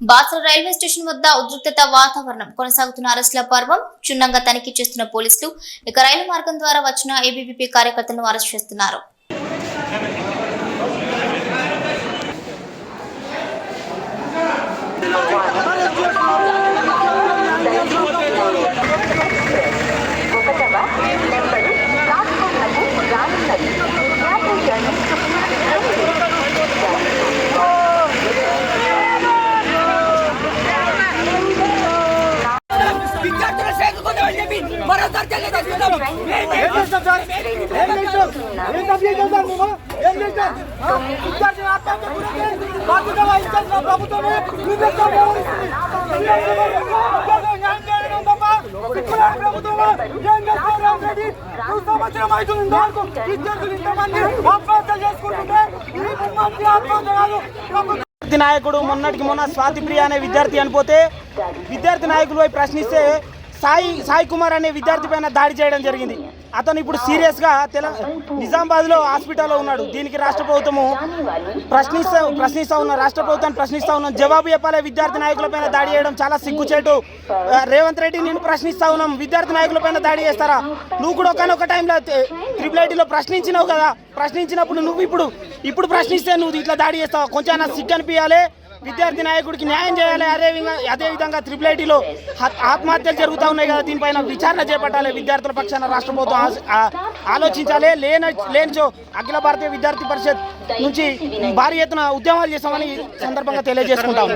Basara railway station వద్ద ఉద్రిక్తత వాతావరణం కొనసాగుతున్న అరెస్టుల పర్వం క్షుణ్ణంగా తనిఖీ చేస్తున్న పోలీసులు ఇక రైలు మార్గం ద్వారా వచ్చిన ఏబీవీపీ కార్యకర్తలను అరెస్ట్ చేస్తున్నారు. సంవత్సరం అవుతుంది విద్యార్థులు ఇంతమంది చేసుకుంటుంటే ఇది ఆత్మహత్య కాదు విద్యార్థి నాయకుడు మొన్నటికి మొన్న స్వాతి ప్రియ అనే విద్యార్థి అనిపోతే విద్యార్థి నాయకులు ప్రశ్నిస్తే సాయి సాయి కుమార్ అనే విద్యార్థి పైన దాడి చేయడం జరిగింది. అతను ఇప్పుడు సీరియస్గా తెల నిజామాబాద్లో హాస్పిటల్లో ఉన్నాడు. దీనికి రాష్ట్ర ప్రభుత్వము ప్రశ్నిస్తా ప్రశ్నిస్తా ఉన్న రాష్ట్ర ప్రభుత్వాన్ని ప్రశ్నిస్తా ఉన్నాం జవాబు చెప్పాలి. విద్యార్థి నాయకుల పైన దాడి చేయడం చాలా సిగ్గుచేటు. రేవంత్ రెడ్డి నేను ప్రశ్నిస్తా ఉన్నాం. విద్యార్థి నాయకుల పైన దాడి చేస్తారా? నువ్వు కూడా ఒకనొక టైంలో త్రిపుల్ ఐటీలో ప్రశ్నించినావు కదా. ప్రశ్నించినప్పుడు నువ్వు ఇప్పుడు ఇప్పుడు ప్రశ్నిస్తే నువ్వు ఇట్లా దాడి చేస్తావు? కొంచెం సిగ్గు అనిపించాలి విద్యార్థి నాయకుడికి న్యాయం చేయాలి. అదే విధంగా అదే విధంగా త్రిపుల్ ఐటీలో ఆత్మహత్యలు జరుగుతూ ఉన్నాయి కదా. దీనిపైన విచారణ చేపట్టాలి. విద్యార్థుల పక్షాన రాష్ట్ర ప్రభుత్వం ఆలోచించాలి. లేని లేనిచో అఖిల భారతీయ విద్యార్థి పరిషత్ నుంచి భారీ ఎత్తున ఉద్యమాలు చేస్తామని సందర్భంగా తెలియజేసుకుంటాం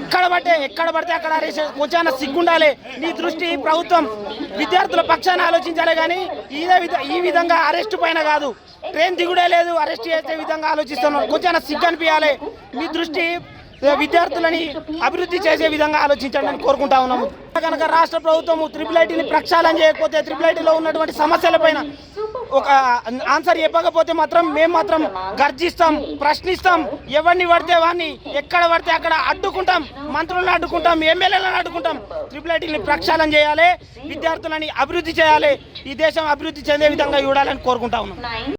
ఎక్కడ పడితే ఎక్కడ పడితే అక్కడ కొంచెం సిగ్గుండాలి. నీ దృష్టి ప్రభుత్వం. విద్యార్థుల పక్షాన ఆలోచించాలి కానీ ఇదే ఈ విధంగా అరెస్ట్ పైన కాదు. ట్రైన్ దిగుడే లేదు అరెస్ట్ చేసే విధంగా ఆలోచిస్తున్నాం కొంచెం సిగ్గు అనిపించాలి. మీ దృష్టి విద్యార్థులని అభివృద్ధి చేసే విధంగా ఆలోచించండి అని కోరుకుంటా ఉన్నాము. కనుక రాష్ట్ర ప్రభుత్వం త్రిపుల్ ఐటీని ప్రక్షాళన చేయకపోతే త్రిపుల్ ఐటీలో ఉన్నటువంటి సమస్యలపైన ఒక ఆన్సర్ చెప్పకపోతే మాత్రం మేము మాత్రం గర్జిస్తాం ప్రశ్నిస్తాం. ఎవరిని పడితే వాడిని ఎక్కడ పడితే అక్కడ అడ్డుకుంటాం. మంత్రులను అడ్డుకుంటాం ఎమ్మెల్యేలను అడ్డుకుంటాం. త్రిపుల్ ఐటీని ప్రక్షాళన చేయాలి విద్యార్థులని అభివృద్ధి చేయాలి ఈ దేశం అభివృద్ధి చెందే విధంగా చూడాలని కోరుకుంటా ఉన్నాం